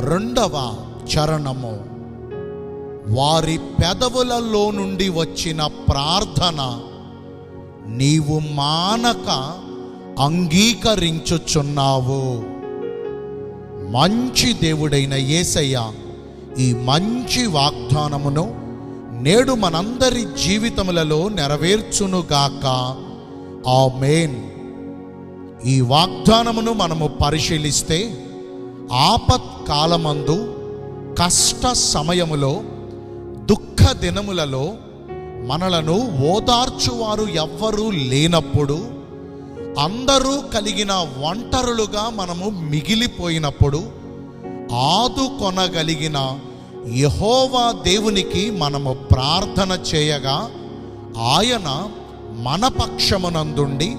రెండవ చరణము. వారి పెదవులలో నుండి వచ్చిన ప్రార్థన నీవు మానక అంగీకరించుచున్నావు. మంచి దేవుడైన యేసయ్య ఈ మంచి వాగ్దానమును నేడు మనందరి జీవితములలో నెరవేర్చునుగాక. మేన్ ఈ వాగ్దానమును మనము పరిశీలిస్తే ఆపత్ కాలమందు కష్ట సమయములో దుఃఖ దినములలో మనలను ఓదార్చువారు ఎవ్వరూ లేనప్పుడు అందరూ కలిగిన ఒంటరులుగా మనము మిగిలిపోయినప్పుడు ఆదుకొనగలిగిన యహోవా దేవునికి మనము ప్రార్థన చేయగా ఆయన మన పక్షమునందుండి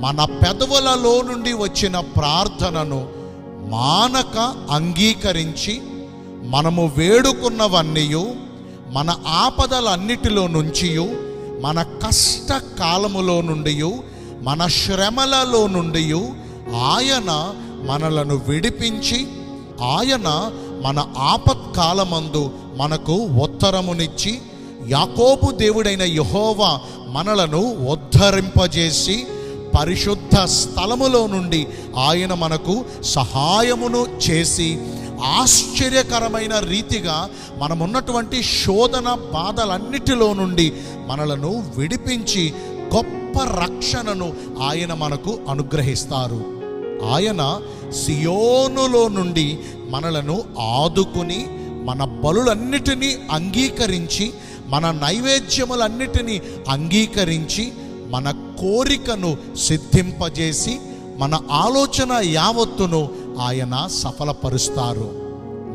మన పెదవులలో నుండి వచ్చిన ప్రార్థనను మానక అంగీకరించి మనము వేడుకున్నవన్నీయు మన ఆపదలన్నిటిలో నుంచి మన కష్ట కాలములో నుండి మన శ్రమలలో నుండి ఆయన మనలను విడిపించి ఆయన మన ఆపత్కాలమందు మనకు ఉత్తరమునిచ్చి యాకోబు దేవుడైన యహోవా మనలను ఉద్ధరింపజేసి పరిశుద్ధ స్థలములో నుండి ఆయన మనకు సహాయమును చేసి ఆశ్చర్యకరమైన రీతిగా మనమున్నటువంటి శోధన బాధలన్నిటిలో నుండి మనలను విడిపించి గొప్ప రక్షణను ఆయన మనకు అనుగ్రహిస్తారు. ఆయన సియోనులో నుండి మనలను ఆదుకుని మన బలులన్నిటినీ అంగీకరించి మన నైవేద్యములన్నిటినీ అంగీకరించి మన కోరికను సిద్ధింపజేసి మన ఆలోచన యావత్తును ఆయన సఫలపరుస్తారు.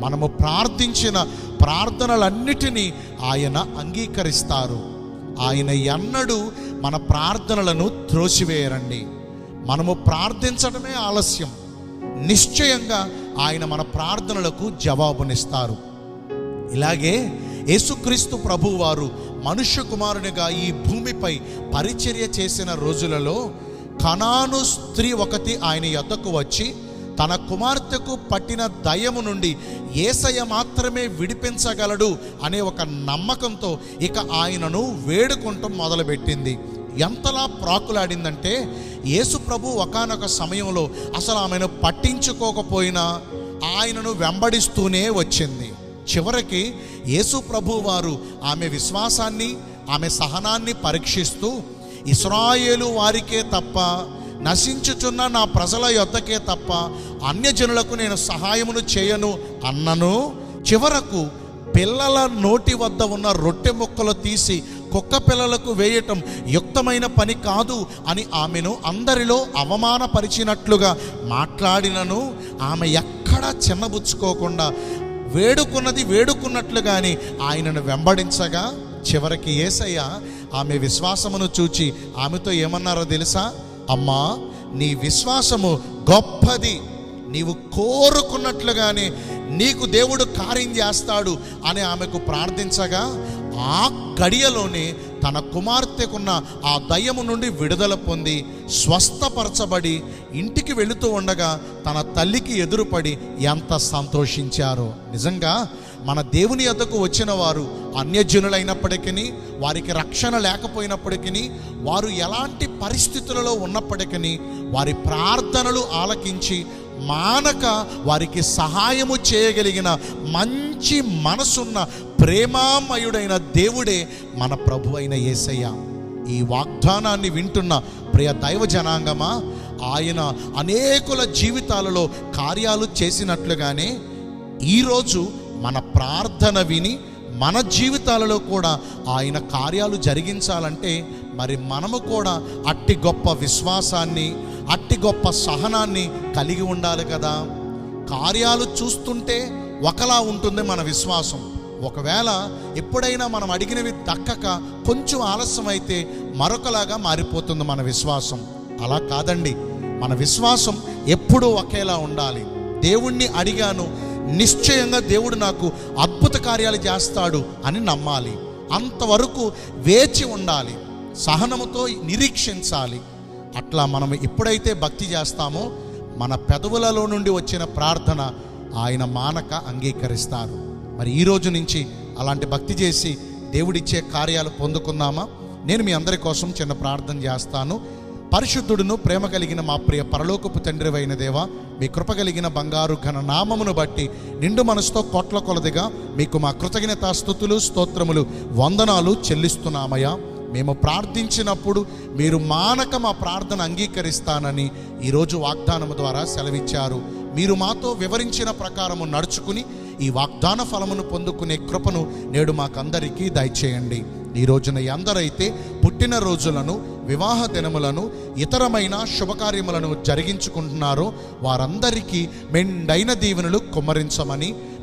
మనము ప్రార్థించిన ప్రార్థనలన్నిటినీ ఆయన అంగీకరిస్తారు. ఆయన ఎన్నడూ మన ప్రార్థనలను త్రోసివేయరండి. మనము ప్రార్థించడమే ఆలస్యం. నిశ్చయంగా ఆయన మన ప్రార్థనలకు జవాబునిస్తారు. ఇలాగే యేసుక్రీస్తు ప్రభువారు మనుష్య కుమారునిగా ఈ భూమిపై పరిచర్య చేసిన రోజులలో కణాను స్త్రీ ఒకటి ఆయన యొద్దకు వచ్చి తన కుమార్తెకు పట్టిన దయము నుండి ఏసయ మాత్రమే విడిపించగలడు అనే ఒక నమ్మకంతో ఇక ఆయనను వేడుకుంటం మొదలుపెట్టింది. ఎంతలా ప్రాకులాడిందంటే యేసు ప్రభు ఒకానొక సమయంలో అసలు ఆమెను పట్టించుకోకపోయినా ఆయనను వెంబడిస్తూనే వచ్చింది. చివరికి యేసు ప్రభు వారు ఆమె విశ్వాసాన్ని ఆమె సహనాన్ని పరీక్షిస్తూ ఇస్రాయేలు వారికే తప్ప నశించుచున్న నా ప్రజల యొద్దకే తప్ప అన్యజనులకు నేను సహాయమును చేయను అన్నను చివరకు పిల్లల నోటి వద్ద ఉన్న రొట్టె ముక్కలు తీసి కుక్క పిల్లలకు వేయటం యుక్తమైన పని కాదు అని ఆమెను అందరిలో అవమానపరిచినట్లుగా మాట్లాడినను. ఆమె ఎక్కడా చిన్నబుచ్చుకోకుండా వేడుకున్నది వేడుకున్నట్లుగాని ఆయనను వెంబడించగా చివరికి ఏసయ్య ఆమె విశ్వాసమును చూచి ఆమెతో ఏమన్నారో తెలుసా? అమ్మా నీ విశ్వాసము గొప్పది. నీవు కోరుకున్నట్లుగానే నీకు దేవుడు కార్యం చేస్తాడు అని ఆమెకు ప్రార్థించగా ఆ గడియలోనే తన కుమార్తెకున్న ఆ దయ్యము నుండి విడుదల పొంది స్వస్థపరచబడి ఇంటికి వెళుతూ ఉండగా తన తల్లికి ఎదురుపడి ఎంత సంతోషించారో. నిజంగా మన దేవుని యొద్దకు వచ్చిన వారు అన్యజనులైనప్పటికీ వారికి రక్షణ లేకపోయినప్పటికీ వారు ఎలాంటి పరిస్థితులలో ఉన్నప్పటికీ వారి ప్రార్థనలు ఆలకించి మానక వారికి సహాయము చేయగలిగిన మంచి మనసున్న ప్రేమామయుడైన దేవుడే మన ప్రభు అయిన యేసయ్య ఈ వాగ్దానాన్ని వింటున్న ప్రియ దైవ జనాంగమా ఆయన అనేకుల జీవితాలలో కార్యాలు చేసినట్లుగానే ఈరోజు మన ప్రార్థన విని మన జీవితాలలో కూడా ఆయన కార్యాలు జరిగించాలంటే మరి మనము కూడా అట్టి గొప్ప విశ్వాసాన్ని అట్టి గొప్ప సహనాన్ని కలిగి ఉండాలి కదా. కార్యాలు చూస్తుంటే ఒకలా ఉంటుంది మన విశ్వాసం. ఒకవేళ ఎప్పుడైనా మనం అడిగినవి దక్కక కొంచెం ఆలస్యం అయితే మరొకలాగా మారిపోతుంది మన విశ్వాసం. అలా కాదండి. మన విశ్వాసం ఎప్పుడూ ఒకేలా ఉండాలి. దేవుణ్ణి అడిగాను నిశ్చయంగా దేవుడు నాకు అద్భుత కార్యాలు చేస్తాడు అని నమ్మాలి. అంతవరకు వేచి ఉండాలి. సహనముతో నిరీక్షించాలి. అట్లా మనం ఎప్పుడైతే భక్తి చేస్తామో మన పెదవులలో నుండి వచ్చిన ప్రార్థన ఆయన మానక అంగీకరిస్తారు. మరి ఈ రోజు నుంచి అలాంటి భక్తి చేసి దేవుడిచ్చే కార్యాలు పొందుకుందామా? నేను మీ అందరి కోసం చిన్న ప్రార్థన చేస్తాను. పరిశుద్ధుడును ప్రేమ కలిగిన మా ప్రియ పరలోకపు తండ్రి అయిన దేవా మీ కృప కలిగిన బంగారు ఘన నామమును బట్టి నిండు మనసుతో కోట్ల కొలదిగా మీకు మా కృతజ్ఞత స్థుతులు స్తోత్రములు వందనాలు చెల్లిస్తున్నామయ్యా. మేము ప్రార్థించినప్పుడు మీరు మానక మా ప్రార్థన అంగీకరిస్తానని ఈరోజు వాగ్దానము ద్వారా సెలవిచ్చారు. మీరు మాతో వివరించిన ప్రకారము నడుచుకుని ఈ వాగ్దాన ఫలమును పొందుకునే కృపను నేడు మాకందరికీ దయచేయండి. ఈ రోజున ఎందరైతే పుట్టిన రోజులను వివాహ దినములను ఇతరమైన శుభకార్యములను జరిగించుకుంటున్నారో వారందరికీ మెండైన దీవెనలు కుమ్మరించమని